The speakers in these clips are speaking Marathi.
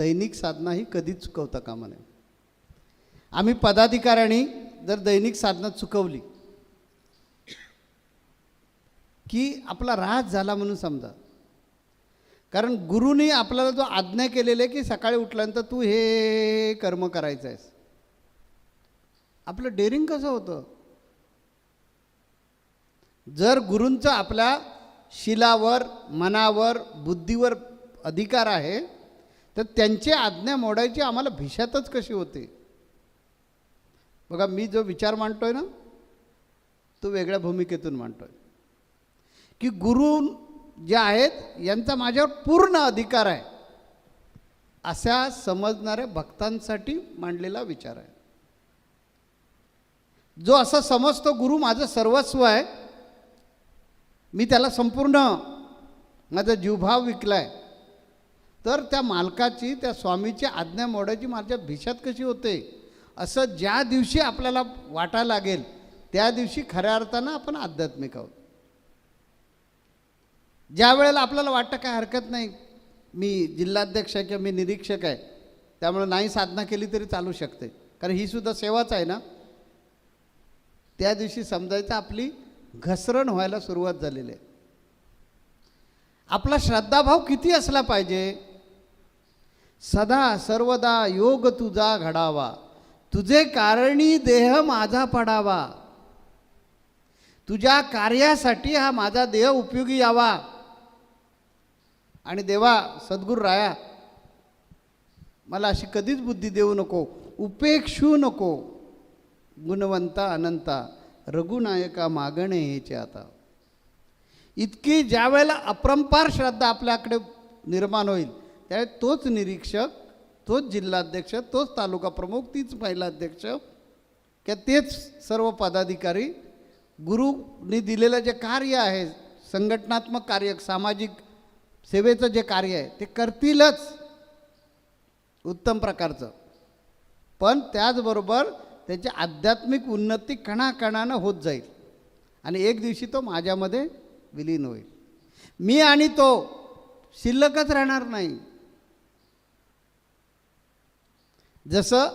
दैनिक साधना ही कधीच चुकवता कामा नये. आम्ही पदाधिकाऱ्यांनी जर दैनिक साधना चुकवली की आपला राहत झाला म्हणून समजा. कारण गुरुनी आपल्याला जो आज्ञा केलेला आहे की सकाळी उठल्यानंतर तू हे कर्म करायचं आहेस आपलं डेअरिंग कसं होतं? जर गुरूंचं आपल्या शिलावर मनावर बुद्धीवर अधिकार आहे तर त्यांची आज्ञा मोडायची आम्हाला भिशातच कशी होते? बघा मी जो विचार मांडतोय ना तो वेगळ्या भूमिकेतून मांडतोय. की गुरु जे आहेत यांचा माझ्यावर पूर्ण अधिकार आहे अशा समजणाऱ्या भक्तांसाठी मांडलेला विचार आहे. जो असं समजतो गुरु माझं सर्वस्व आहे मी त्याला संपूर्ण माझा जीवभाव विकलाय तर त्या मालकाची त्या स्वामीची आज्ञा मोडायची माझ्या भिशात कशी होते? असं ज्या दिवशी आपल्याला वाटायला लागेल त्या दिवशी खऱ्या अर्थानं आपण आध्यात्मिक आहोत. ज्या वेळेला आपल्याला वाटतं काय हरकत नाही मी जिल्हाध्यक्ष आहे किंवा मी निरीक्षक आहे त्यामुळे नाही साधना केली तरी चालू शकते. कारण ही सुद्धा सेवाच आहे ना? त्या दिवशी समजायचं आपली घसरण व्हायला सुरुवात झालेली आहे. आपला श्रद्धाभाव किती असला पाहिजे? सदा सर्वदा योग तुझा घडावा. तुझे कारणी देह माझा पडावा. तुझ्या कार्यासाठी हा माझा देह उपयोगी यावा. आणि देवा सद्गुरु राया मला अशी कधीच बुद्धी देऊ नको उपेक्षू नको. गुणवंता अनंता रघुनायका मागणे ह्याचे आता. इतकी ज्या वेळेला अपरंपार श्रद्धा आपल्याकडे निर्माण होईल त्यावेळी तोच निरीक्षक तोच जिल्हाध्यक्ष तोच तालुका प्रमुख तीच महिला अध्यक्ष किंवा तेच सर्व पदाधिकारी गुरुनी दिलेलं जे कार्य आहे संघटनात्मक कार्य सामाजिक सेवेचं जे कार्य आहे ते करतीलच. उत्तम प्रकारचं. पण त्याचबरोबर त्याची आध्यात्मिक उन्नती कणाकणानं होत जाईल. आणि एक दिवशी तो माझ्यामध्ये विलीन होईल. मी आणि तो शिल्लकच राहणार नाही. जसं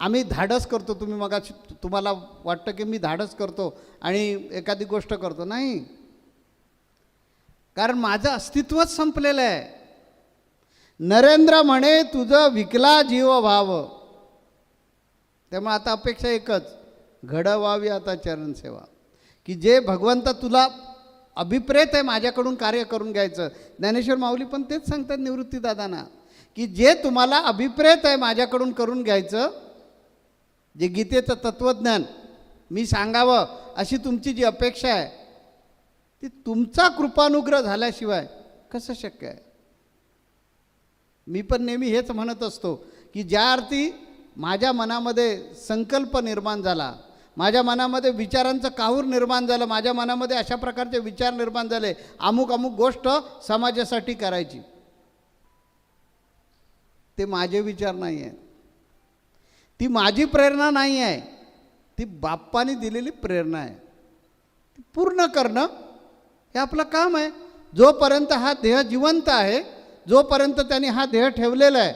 आम्ही धाडस करतो तुम्ही मग तुम्हाला वाटतं की मी धाडस करतो आणि एखादी गोष्ट करतो. नाही. कारण माझं अस्तित्वच संपलेलं आहे. नरेंद्र म्हणे तुझं विकला जीव भाव. त्यामुळे आता अपेक्षा एकच घडवावी आता चरणसेवा. की जे भगवंत तुला अभिप्रेत आहे माझ्याकडून कार्य करून घ्यायचं. ज्ञानेश्वर माऊली पण तेच सांगतात निवृत्तीदादांना. की जे तुम्हाला अभिप्रेत आहे माझ्याकडून करून घ्यायचं जे गीतेचं तत्त्वज्ञान मी सांगावं अशी तुमची जी अपेक्षा आहे ती तुमचा कृपानुग्रह झाल्याशिवाय कसं शक्य आहे? मी पण नेहमी हेच म्हणत असतो की ज्या अर्थी माझ्या मनामध्ये संकल्प निर्माण झाला माझ्या मनामध्ये विचारांचं काहूर निर्माण झालं माझ्या मनामध्ये अशा प्रकारचे विचार निर्माण झाले अमुक अमुक गोष्ट समाजासाठी करायची. ते माझे विचार नाही आहेत ती माझी प्रेरणा नाही आहे ती बाप्पाने दिलेली प्रेरणा आहे. ती पूर्ण करणं हे आपलं काम आहे. जोपर्यंत हा देह जिवंत आहे जोपर्यंत त्यांनी हा देह ठेवलेला आहे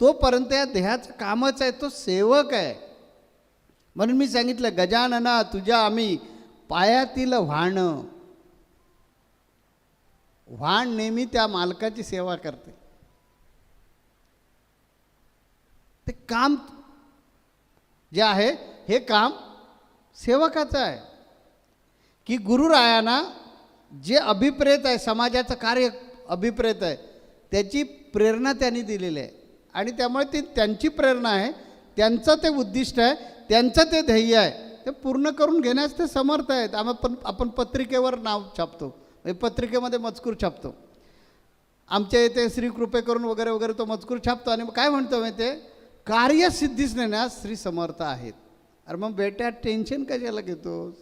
तोपर्यंत या देहाचं कामच आहे तो सेवक आहे. म्हणून मी सांगितलं गजानना तुझ्या आम्ही पायातील व्हाणं. व्हाण नेहमी त्या मालकाची सेवा करते. ते काम जे आहे हे काम सेवकाचं आहे. की गुरुरायांना जे अभिप्रेत आहे समाजाचं कार्य अभिप्रेत आहे त्याची प्रेरणा त्यांनी दिलेली आहे. आणि त्यामुळे ती त्यांची प्रेरणा आहे त्यांचं ते उद्दिष्ट आहे त्यांचं ते ध्येय आहे ते पूर्ण करून घेण्यास ते समर्थ आहेत. आम्ही पण आपण पत्रिकेवर नाव छापतो. म्हणजे पत्रिकेमध्ये मजकूर छापतो. आमच्या इथे श्री कृपे करून वगैरे वगैरे तो मजकूर छापतो. आणि मग काय म्हणतो माहिती आहे? कार्यसिद्धीच नेण्यास श्री समर्थ आहेत. अरे मग बेट्या टेन्शन कशाला घेतोस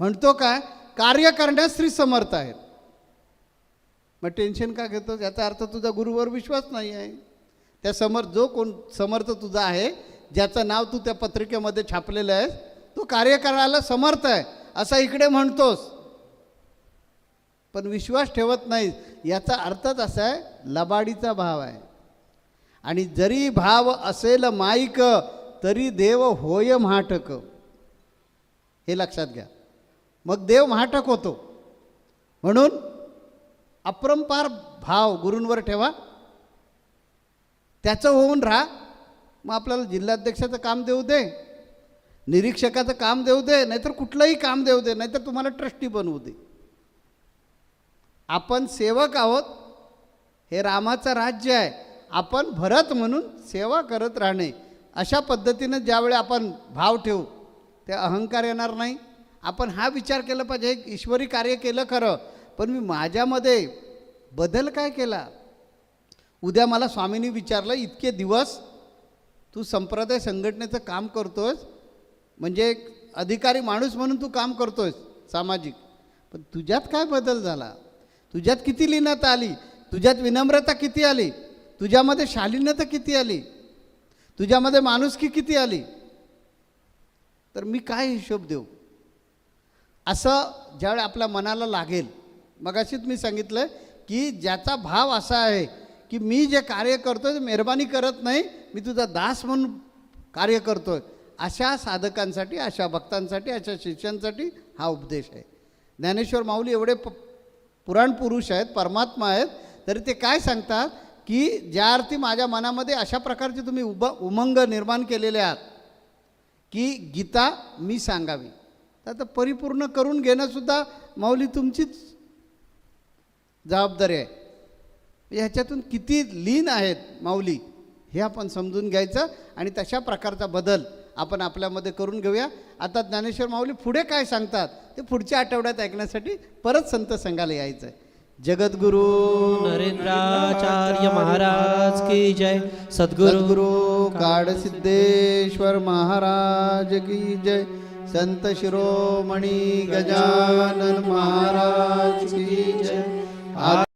म्हणतो काय कार्य करण्यास श्री समर्थ आहेत. मग टेन्शन का घेतोस याचा अर्थ तुझा गुरुवर विश्वास नाही आहे. त्या समर्थ जो कोण समर्थ तुझा आहे ज्याचं नाव तू त्या पत्रिकेमध्ये छापलेलं आहेस तो कार्य करायला समर्थ आहे. असा इकडे म्हणतोस. पण विश्वास ठेवत नाही याचा अर्थच असा आहे लबाडीचा भाव आहे. आणि जरी भाव असेल माईक तरी देव होय महाटक. हे लक्षात घ्या. मग देव महाटक होतो. म्हणून अप्रंपार भाव गुरूंवर ठेवा. त्याचं होऊन राहा. मग आपल्याला जिल्हाध्यक्षाचं काम देऊ दे. निरीक्षकाचं काम देऊ दे. नाहीतर कुठलंही काम देऊ दे. नाहीतर तुम्हाला ट्रस्टी बनवू दे. आपण सेवक आहोत. हे रामाचं राज्य आहे. आपण भरत म्हणून सेवा करत राहणे. अशा पद्धतीनं ज्यावेळी आपण भाव ठेवू ते अहंकार येणार नाही. आपण हा विचार केला पाहिजे एक ईश्वरी कार्य केलं खरं. पण मी माझ्यामध्ये बदल काय केला? उद्या मला स्वामींनी विचारलं इतके दिवस तू संप्रदाय संघटनेचं काम करतोस. म्हणजे एक अधिकारी माणूस म्हणून तू काम करतोस सामाजिक. पण तुझ्यात काय बदल झाला? तुझ्यात किती लीनता आली? तुझ्यात विनम्रता किती आली? तुझ्यामध्ये शालीनता किती आली? तुझ्यामध्ये माणुसकी किती आली? तर मी काय हिशोब देऊ? असं ज्यावेळी आपल्या मनाला लागेल मगाशीच मी सांगितलं की ज्याचा भाव असा आहे की मी जे कार्य करतो ते मेहरबानी करत नाही मी तुझा दास म्हणून कार्य करतोय. अशा साधकांसाठी अशा भक्तांसाठी अशा शिष्यांसाठी हा उपदेश आहे. ज्ञानेश्वर माऊली एवढे प पुराण पुरुष आहेत परमात्मा आहेत तरी ते काय सांगतात की ज्या अर्थी माझ्या मनामध्ये अशा प्रकारचे तुम्ही उब उमंग निर्माण केलेले आहात की गीता मी सांगावी. तर आता परिपूर्ण करून घेणंसुद्धा माऊली तुमचीच जबाबदारी आहे. म्हणजे ह्याच्यातून किती लीन आहेत माऊली हे आपण समजून घ्यायचं आणि तशा प्रकारचा बदल आपण आपल्यामध्ये करून घेऊया. आता ज्ञानेश्वर माऊली पुढे काय सांगतात ते पुढच्या आठवड्यात ऐकण्यासाठी परत संत संघाला यायचं आहे जगद्गुरू नरेंद्राचार्य महाराज की जय. सद्गुरु सद्गुरु काडसिद्धेश्वर महाराज की जय. संत शिरोमणी गजानन महाराज